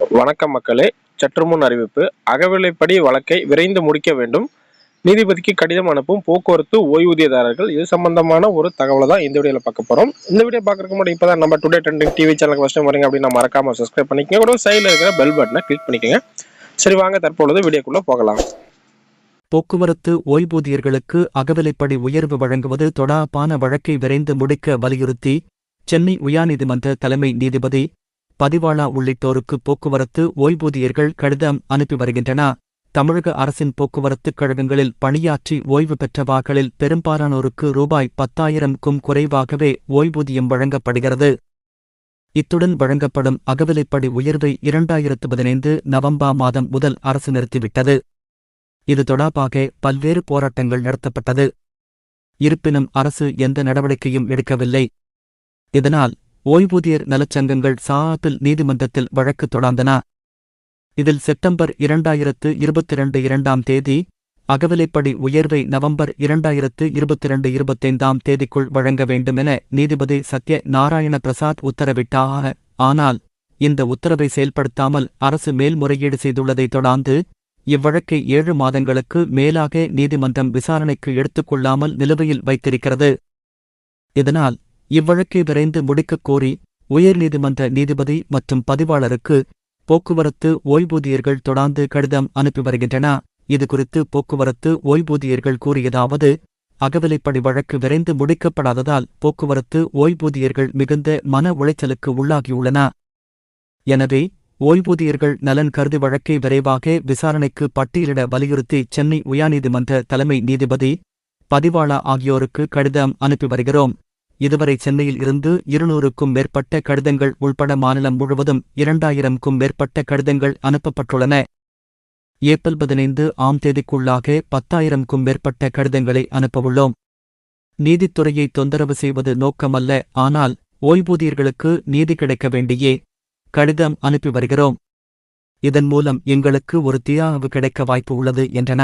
வணக்கம் மக்களே. சற்றுமுன் அறிவிப்பு. அகவிலைப்படி வழக்கை விரைந்து முடிக்க வேண்டும். நீதிபதிக்கு கடிதம் அனுப்பும் போக்குவரத்து ஓய்வூதியதாரர்கள் இது சம்பந்தமான ஒரு தகவலை தான் இந்த வீடியோவில் பார்க்க போகிறோம் இந்த வீடியோ பார்க்கறதுக்கு முன்னாடி இப்பதான் நம்ம டுடே ட்ரெண்டிங் டிவி சேனலுக்கு ஃபஸ்ட்டு வரீங்க அப்படின்னு மறக்காம சப்ஸ்கிரைப் பண்ணிக்கங்க. கூட சைடில் இருக்கிற பெல் பட்டனை கிளிக் பண்ணிக்கங்க. சரி வாங்க தற்பொழுது வீடியோக்குள்ளே போகலாம். போக்குவரத்து ஓய்வூதியர்களுக்கு அகவிலைப்படி உயர்வு வழங்குவது தொடாப்பான வழக்கை விரைந்து முடிக்க வலியுறுத்தி சென்னை உயர்நீதிமன்ற தலைமை நீதிபதி பதிவாளா உள்ளிட்டோருக்கு போக்குவரத்து ஓய்வூதியர்கள் கடிதம் அனுப்பி வருகின்றன. தமிழக அரசின் போக்குவரத்துக் கழகங்களில் பணியாற்றி ஓய்வு பெற்றவாக்களில் பெரும்பாலானோருக்கு ரூபாய் பத்தாயிரம்க்கும் குறைவாகவே ஓய்வூதியம் வழங்கப்படுகிறது. இத்துடன் வழங்கப்படும் அகவிலைப்படி உயர்வை இரண்டாயிரத்து பதினைந்து நவம்பர் மாதம் முதல் அரசு நிறுத்திவிட்டது. இது தொடர்பாக பல்வேறு போராட்டங்கள் நடத்தப்பட்டது. இருப்பினும் அரசு எந்த நடவடிக்கையும் எடுக்கவில்லை. இதனால் ஓய்வூதியர் நலச்சங்கங்கள் சார்பில் நீதிமன்றத்தில் வழக்கு தொடர்ந்தன இதில் செப்டம்பர் இரண்டாயிரத்து இருபத்திரண்டு இரண்டாம் தேதி அகவிலைப்படி உயர்வை நவம்பர் இரண்டாயிரத்து இருபத்திரண்டு இருபத்தைந்தாம் தேதிக்குள் வழங்க வேண்டும் என நீதிபதி சத்ய நாராயண பிரசாத் உத்தரவிட்டார் ஆனால் இந்த உத்தரவை செயல்படுத்தாமல் அரசு மேல்முறையீடு செய்துள்ளதைத் தொடர்ந்து இவ்வழக்கை ஏழு மாதங்களுக்கு மேலாக நீதிமன்றம் விசாரணைக்கு எடுத்துக்கொள்ளாமல் நிலுவையில் வைத்திருக்கிறது. இதனால் இவ்வழக்கை விரைந்து முடிக்கக் கோரி உயர்நீதிமன்ற நீதிபதி மற்றும் பதிவாளருக்கு போக்குவரத்து ஓய்வூதியர்கள் தொடர்ந்து கடிதம் அனுப்பி வருகின்றன. இதுகுறித்து போக்குவரத்து ஓய்வூதியர்கள் கூறியதாவது அகவிலைப்படி வழக்கு விரைந்து முடிக்கப்படாததால் போக்குவரத்து ஓய்வூதியர்கள் மிகுந்த மன உளைச்சலுக்கு உள்ளாகியுள்ளன. எனவே ஓய்வூதியர்கள் நலன் கருதி வழக்கை விரைவாக விசாரணைக்கு பட்டியலிட வலியுறுத்தி சென்னை உயர்நீதிமன்ற தலைமை நீதிபதி பதிவாளா ஆகியோருக்கு கடிதம் அனுப்பி வருகிறோம். இதுவரை சென்னையில் இருந்து இருநூறுக்கும் மேற்பட்ட கடிதங்கள் உள்பட மாநிலம் முழுவதும் இரண்டாயிரம்க்கும் மேற்பட்ட கடிதங்கள் அனுப்பப்பட்டுள்ளன. ஏப்ரல் பதினைந்து ஆம் தேதிக்குள்ளாக பத்தாயிரம்க்கும் மேற்பட்ட கடிதங்களை அனுப்பவுள்ளோம். நீதித்துறையை தொந்தரவு செய்வது நோக்கமல்ல ஆனால் ஓய்வூதியர்களுக்கு நீதி கிடைக்க வேண்டியே கடிதம் அனுப்பி வருகிறோம். இதன் மூலம் எங்களுக்கு ஒரு தீயாவு கிடைக்க வாய்ப்பு உள்ளது என்றன.